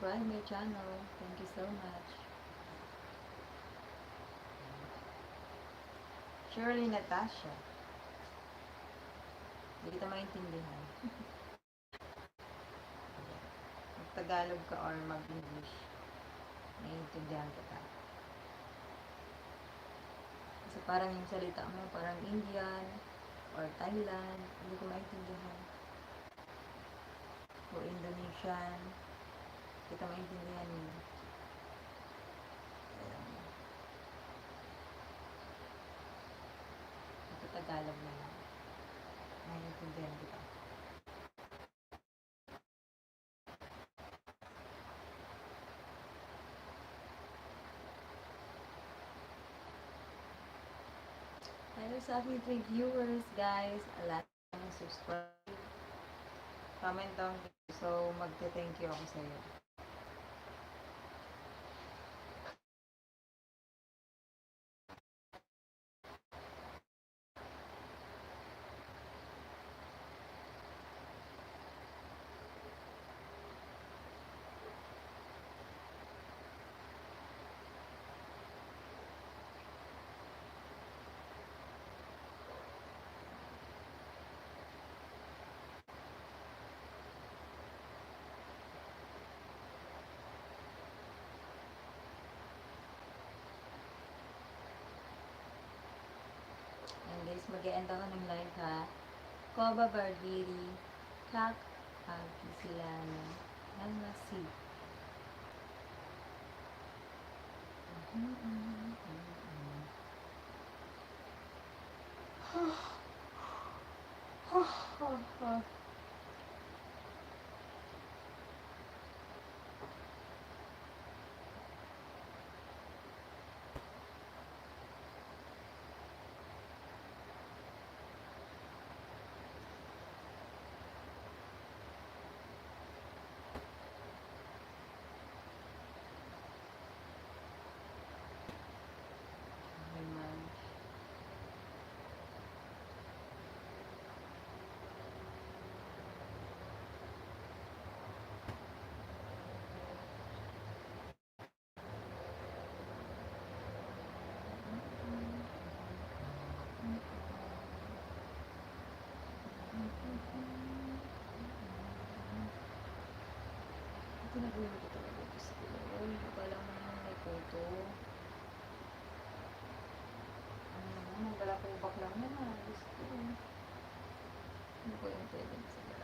subscribe my channel. Thank you so much. Shirley Natasha. Hindi kita maintindihan. Mag-Tagalog ka or mag-English. Naiintindihan kita. Kasi parang yung salita mo, parang Indian or Thailand. Hindi ko maintindihan. O Indonesian. Kita maintindihan yun. Ayan. Magta-Tagalog na lang. Naiintindihan kita. Hello sa aking three viewers, guys. A lot subscribe. Comment down. So, magte-thank you ako sa iyo. Guys, mag-e-end ako ng live ha. Koba Barbiri, Kak Agisilano, Nangasi. Naman. Na ko talaga gusto. Uy, akala mo naman may photo. Ano naman, ang balakubak lang naman. Gusto. Ano ko yung pwede sa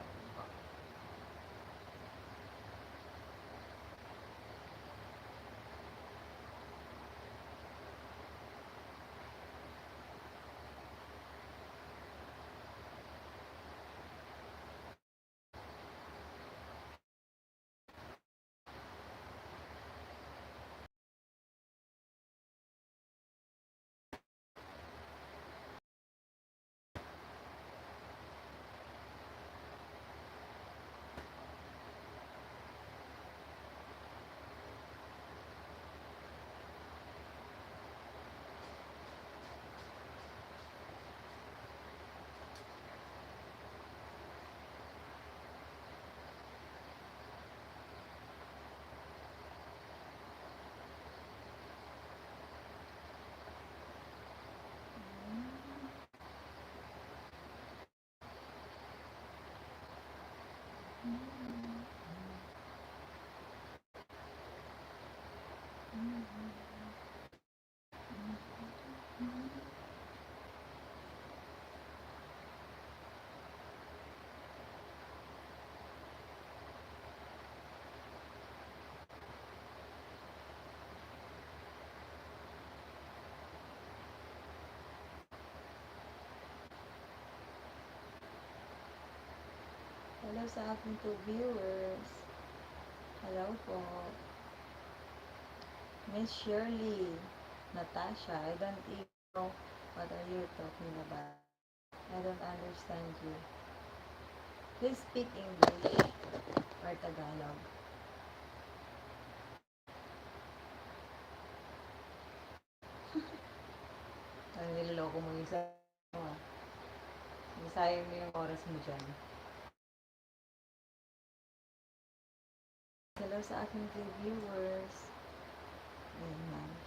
Hello sa aking two viewers. Hello po. Miss Shirley, Natasha, I don't even know what are you talking about. I don't understand you. Please speak English or Tagalog. Ay, niloloko mo yung isa. Ah. Sayang mo yung oras mo dyan. Hello sa aking viewers. Ayan, ma'am.